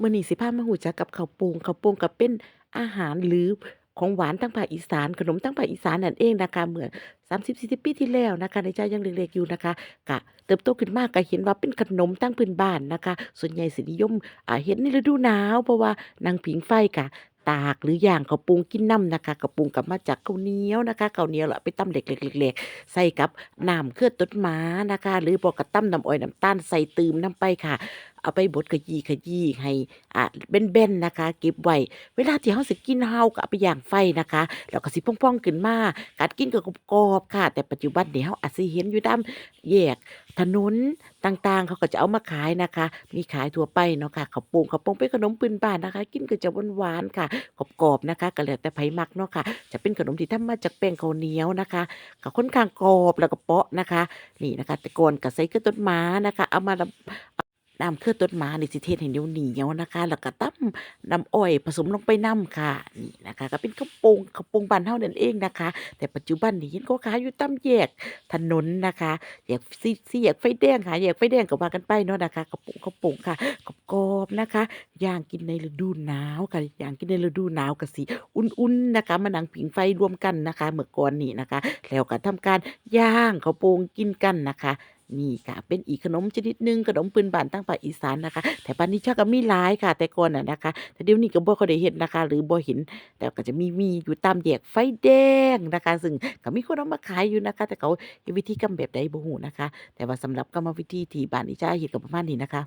มื้อนี้สิพามารู้จักกับข้าวโป่ง ข้าวโป่งก็เป็นอาหารหรือของหวานทางภาคอีสาน ขนมทางภาคอีสานนั่นเองนะคะ เมื่อ 30-40 ปีที่แล้วนะคะในใจยังเล็กๆอยู่นะคะก็เติบโตขึ้นมากก็เห็นว่าเป็นขนมทางพื้นบ้านนะคะ ส่วนใหญ่สินิยมอ่าเฮ็ดในฤดูหนาว เพราะว่านั่งผิงไฟก็ตากหรือย่างข้าวป่งกินน้ำนะคะข้าวป่งก็มาจากข้าวเหนียวนะคะข้าวเหนียวแล้วเอาไปตำเล็กๆๆใส่กับน้ำเขือต้นหมานะคะ หรือบ่ก็ตำน้ำอ้อยน้ำตาลใส่ตืมน้ำไปค่ะ เอาไปบดขยี้ๆให้อ่าแบนๆนะคะ เก็บไว้เวลาที่เราสิกินเราก็เอาไปย่างไฟนะคะแล้วก็สิพองๆขึ้นมากัดกินก็กรอบค่ะ แต่ปัจจุบันนี้เราอาจสิเห็นอยู่ตามแยกถนนต่างๆ เขาก็จะเอามาขายนะคะ มีขายทั่วไปเนาะค่ะข้าวป่งข้าวป่งเป็นขนมพื้นบ้านนะคะ กินก็จะหวานๆค่ะกรอบๆนะคะก็แล้วแต่ไผมักเนาะค่ะ จะเป็นขนมที่ทำมาจากแป้งข้าวเหนียวนะคะก็ค่อนข้างกรอบแล้วก็เปาะนะคะ นี่นะคะ แต่ก่อนก็ใส่กลือต้นหมานะคะ เอามา น้ำเขือต้นหมานี่สิเฮ็ดให้เหนียวๆนะคะ แล้วก็ตำน้ำอ้อยผสมลงไปน้ำค่ะ นี่นะคะ ก็เป็นข้าวโปงข้าวโปงบ้านเฮานั่นเองนะคะ แต่ปัจจุบันนี้เห็นเขาขายอยู่ตามแยกถนนนะคะแยกสี่สี่แยกไฟแดงค่ะแยกไฟแดงก็ว่ากันไปเนาะนะคะข้าวโปงข้าวโปงค่ะกรอบนะคะ ย่างกินในฤดูหนาวค่ะย่างกินในฤดูหนาวก็สิอุ่นๆนะคะมานั่งผิงไฟรวมกันนะคะ เมื่อก่อนนี้นะคะ แล้วก็ทำการย่างข้าวโปงกินกันนะคะ นี่ค่ะ เป็นอีกขนมชนิดหนึ่งขนมพื้นบ้านตั้งภาคอีสานนะคะ แต่ปันนี้ชักก็มีหลายค่ะ แต่ก่อนน่ะนะคะ แต่เดี๋ยวนี้ก็บ่ค่อยได้เห็นนะคะ หรือบ่เห็น แต่ก็จะมีมีอยู่ตามแยกไฟแดงนะคะ ซึ่งก็มีคนเอามาขายอยู่นะคะ แต่เขาวิธีกรรมแบบใดบ่ฮู้นะคะ แต่ว่าสำหรับกรรมวิธีที่บ้านอิจฉาเฮ็ดก็ประมาณนี้นะคะ